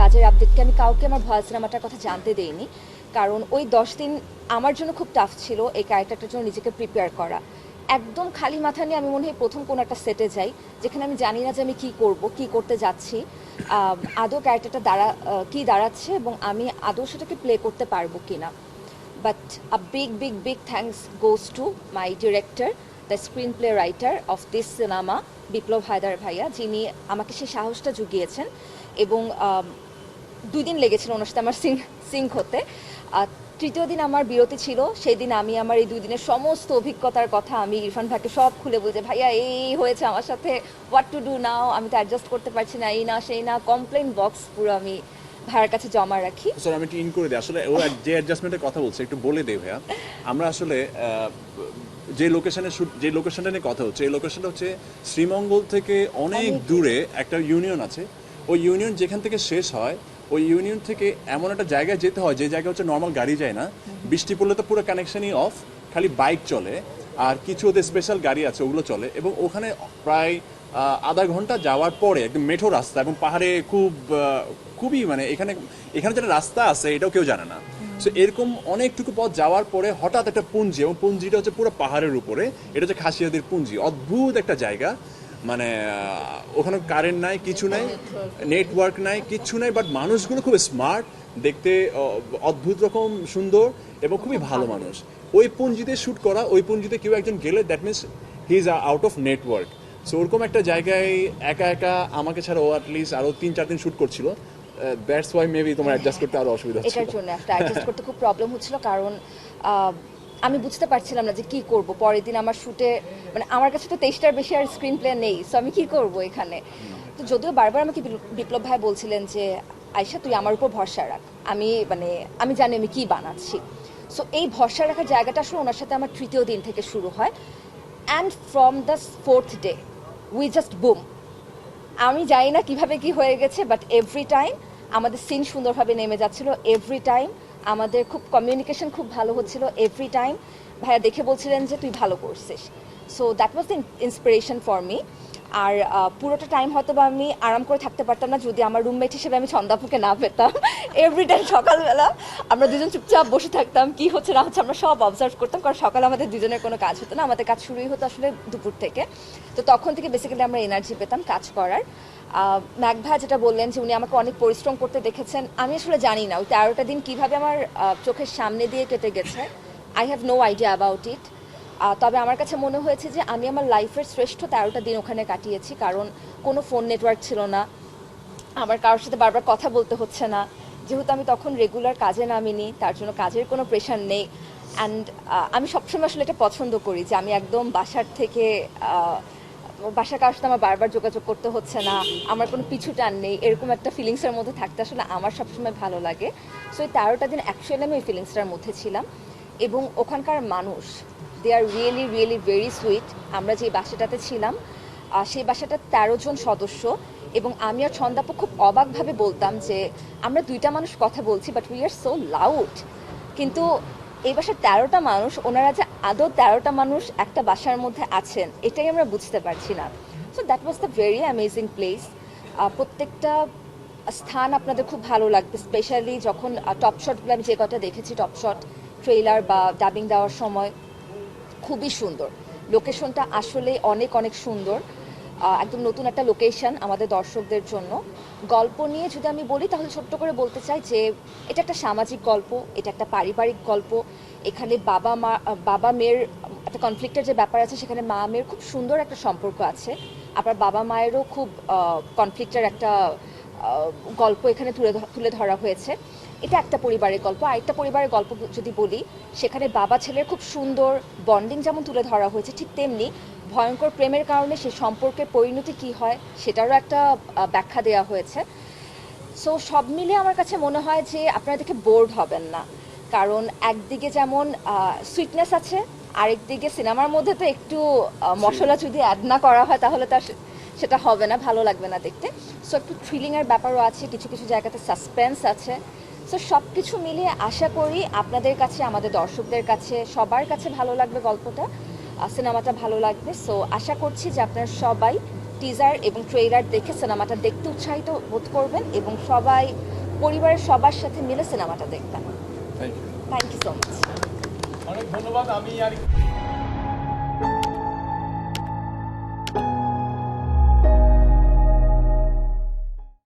কাজের আপডেটকে আমি কাউকে আমার ভয়েস সিনেমাটার কথা জানতে দেইনি। কারণ ওই দশ দিন আমার জন্য খুব টাফ ছিল এই ক্যারেক্টারটার জন্য নিজেকে প্রিপেয়ার করা। একদম খালি মাথা নিয়ে আমি মনে হয় প্রথম কোনো একটা সেটে যাই যেখানে আমি জানি না যে আমি কি করব কি করতে যাচ্ছি আদৌ ক্যারেক্টারটা দাঁড়া কি দাঁড়াচ্ছে এবং আমি আদৌ সেটাকে প্লে করতে পারব কিনা। But a big big big thanks goes to my director, the screenplay writer of this cinema, Biplob Haider ভাইয়া, যিনি আমাকে সেই সাহসটা জুগিয়েছেন এবং দুই দিন লেগেছিল ওনার সাথে আমার সিং সিং হতে। তৃতীয় দিন আমার বিরতি ছিল সেই দিন আমি আমার এই দুই দিনের সমস্ত অভিজ্ঞতার কথা আমি ইরফান ভাইকে সব খুলে বলছি, ভাইয়া, এই হয়েছে আমার সাথে হোয়াট টু ডু নাও আমি তো অ্যাডজাস্ট করতে পারছি না, এই না, সেই না কমপ্লেন বক্স পুরো আমি ভাইয়ার কাছে জমা রাখি। স্যার আমি একটু ইন করে দিই। আসলে ও যে অ্যাডজাস্টমেন্টের কথা বলছে একটু বলে দেই ভাইয়া। আমরা আসলে যে লোকেশনে শুট যে লোকেশনটা নিয়ে কথা হচ্ছে এই লোকেশনটা হচ্ছে শ্রীমঙ্গল থেকে অনেক দূরে একটা ইউনিয়ন আছে। ওই ইউনিয়ন যেখান থেকে শেষ হয় ওই ইউনিয়ন থেকে এমন একটা জায়গায় যেতে হয় যে জায়গা হচ্ছে নর্মাল গাড়ি যায় না। বৃষ্টি পড়লে তো পুরো কানেকশনই অফ খালি বাইক চলে। আর কিছু ওদের স্পেশাল গাড়ি আছে, ওগুলো চলে। এবং ওখানে প্রায় আধা ঘণ্টা যাওয়ার পরে একদম মেঠো রাস্তা এবং পাহাড়ে খুব খুবই মানে এখানে এখানে যেটা রাস্তা আছে, এটাও কেউ জানে না। সো এরকম অনেকটুকু পথ যাওয়ার পরে হঠাৎ একটা পুঞ্জি, এবং পুঞ্জিটা হচ্ছে পুরো পাহাড়ের উপরে, এটা হচ্ছে খাসিয়াদের পুঞ্জি। অদ্ভুত একটা জায়গা। মানে ওখানে কারেন্ট নাই কিছু নাই নেটওয়ার্ক নাই কিচ্ছু নাই বাট মানুষগুলো খুব স্মার্ট দেখতে অদ্ভুত রকম সুন্দর এবং খুবই ভালো মানুষ। ওই পুঞ্জিতে শ্যুট করা ওই পুঞ্জিতে কেউ একজন গেলে that means he is out of network so ওরকম একটা জায়গায় একা একা আমাকে ছাড়া ও অ্যাটলিস্ট আরও তিন চার দিন শ্যুট করছিল। দ্যাটস ওয়াই মেবি তোমার অ্যাডজাস্ট করতে আরও অসুবিধা হচ্ছে এটার জন্য একটা অ্যাডজাস্ট করতে খুব প্রবলেম হচ্ছিল কারণ আমি বুঝতে পারছিলাম না যে কি করব। পরের দিন আমার শুটে মানে আমার কাছে তো তেইশটার বেশি আর স্ক্রিন প্লে নেই সো আমি কি করব এখানে? তো যদিও বারবার আমাকে বিপ্ল- বিপ্লব ভাই বলছিলেন যে আয়সা তুই আমার উপর ভরসা রাখ। আমি মানে আমি জানি আমি কি বানাচ্ছি। সো এই ভরসা রাখার জায়গাটা আসলে ওনার সাথে আমার তৃতীয় দিন থেকে শুরু হয়। And from the fourth day we just boom আমি জানি না কীভাবে কি হয়ে গেছে বাট এভরি টাইম আমাদের সিন সুন্দরভাবে নেমে যাচ্ছিল এভরি টাইম আমাদের খুব কমিউনিকেশন খুব ভালো হচ্ছিল এভরি টাইম ভাইয়া দেখে বলছিলেন যে, তুই ভালো করছিস। So that was the inspiration for me আর পুরোটা টাইম হয়তো বা আমি আরাম করে থাকতে পারতাম না যদি আমার রুমমেট হিসেবে আমি ছন্দাপুকে না পেতাম। এভরি টাইম সকালবেলা আমরা দুজন চুপচাপ বসে থাকতাম কি হচ্ছে না হচ্ছে আমরা সব অবজার্ভ করতাম কারণ সকালে আমাদের দুজনের কোনো কাজ হতো না আমাদের কাজ শুরুই হতো আসলে দুপুর থেকে। তো তখন থেকে বেসিক্যালি আমরা এনার্জি পেতাম কাজ করার। আহ, ম্যাক ভাই যেটা বললেন যে উনি আমাকে অনেক পরিশ্রম করতে দেখেছেন আমি আসলে জানি না ওই তেরোটা দিন কীভাবে আমার চোখের সামনে দিয়ে কেটে গেছে I have no idea about it তবে আমার কাছে মনে হয়েছে যে আমি আমার লাইফের শ্রেষ্ঠ তেরোটা দিন ওখানে কাটিয়েছি, কারণ কোনো ফোন নেটওয়ার্ক ছিল না। আমার কারোর সাথে বারবার কথা বলতে হচ্ছে না। যেহেতু আমি তখন রেগুলার কাজে নামিনি, তার জন্য কাজের কোনো প্রেশার নেই। অ্যান্ড আমি সবসময় আসলে এটা পছন্দ করি যে আমি একদম বাসার থেকে বাসার কারোর সাথে আমার বারবার যোগাযোগ করতে হচ্ছে না, আমার কোনো পিছু টান নেই, এরকম একটা ফিলিংসের মধ্যে থাকতে আসলে আমার সবসময় ভালো লাগে। সো এই তেরোটা দিন অ্যাকচুয়ালি আমি ওই ফিলিংসটার মধ্যে ছিলাম। এবং ওখানকার মানুষ they are really really very sweet আমরা যে বাসাটাতে ছিলাম সেই বাসাটার তেরো জন সদস্য এবং আমি আর ছন্দাপু খুব অবাকভাবে বলতাম যে আমরা দুইটা মানুষ কথা বলছি but we are so loud কিন্তু এই বাসার তেরোটা মানুষ, ওনারা যে আদৌ তেরোটা মানুষ একটা বাসার মধ্যে আছেন, এটাই আমরা বুঝতে পারছি না। So that was the very amazing place প্রত্যেকটা স্থান আপনাদের খুব ভালো লাগবে স্পেশালি যখন টপ শটগুলো আমি যে কটা দেখেছি টপ শট ট্রেলার বা ডাবিং দেওয়ার সময় খুবই সুন্দর। লোকেশনটা আসলে অনেক অনেক সুন্দর। একদম নতুন একটা লোকেশন আমাদের দর্শকদের জন্য। গল্প নিয়ে যদি আমি বলি, তাহলে ছোট্ট করে বলতে চাই যে, এটা একটা সামাজিক গল্প, এটা একটা পারিবারিক গল্প। এখানে বাবা মা, বাবা মেয়ের একটা কনফ্লিক্টের যে ব্যাপার আছে, সেখানে মা মেয়ের খুব সুন্দর একটা সম্পর্ক আছে। আবার বাবা মায়েরও খুব কনফ্লিক্টের একটা গল্প এখানে তুলে তুলে ধরা হয়েছে। এটা একটা পরিবারের গল্প। আরেকটা পরিবারের গল্প যদি বলি সেখানে বাবা ছেলের খুব সুন্দর বন্ডিং যেমন তুলে ধরা হয়েছে ঠিক তেমনি ভয়ঙ্কর প্রেমের কারণে সে সম্পর্কের পরিণতি কি হয় সেটারও একটা ব্যাখ্যা দেওয়া হয়েছে। সো সব মিলে আমার কাছে মনে হয় যে আপনারা দেখে বোর্ড হবেন না। কারণ একদিকে যেমন সুইটনেস আছে আরেকদিকে সিনেমার মধ্যে তো একটু মশলা যদি অ্যাড না করা হয় তাহলে তার সেটা হবে না ভালো লাগবে না দেখতে। সো একটু থ্রিলিংয়ের ব্যাপারও আছে কিছু কিছু জায়গাতে সাসপেন্স আছে। সো সব কিছু মিলিয়ে আশা করি আপনাদের কাছে আমাদের দর্শকদের কাছে সবার কাছে ভালো লাগবে গল্পটা। সিনেমাটা ভালো লাগবে। সো আশা করছি যে আপনারা সবাই টিজার এবং ট্রেলার দেখে সিনেমাটা দেখতে উৎসাহিত বোধ করবেন এবং সবাই পরিবারের সবার সাথে মিলে সিনেমাটা দেখবেন। থ্যাংক ইউ সো মাচ অনেক ধন্যবাদ। আমি আর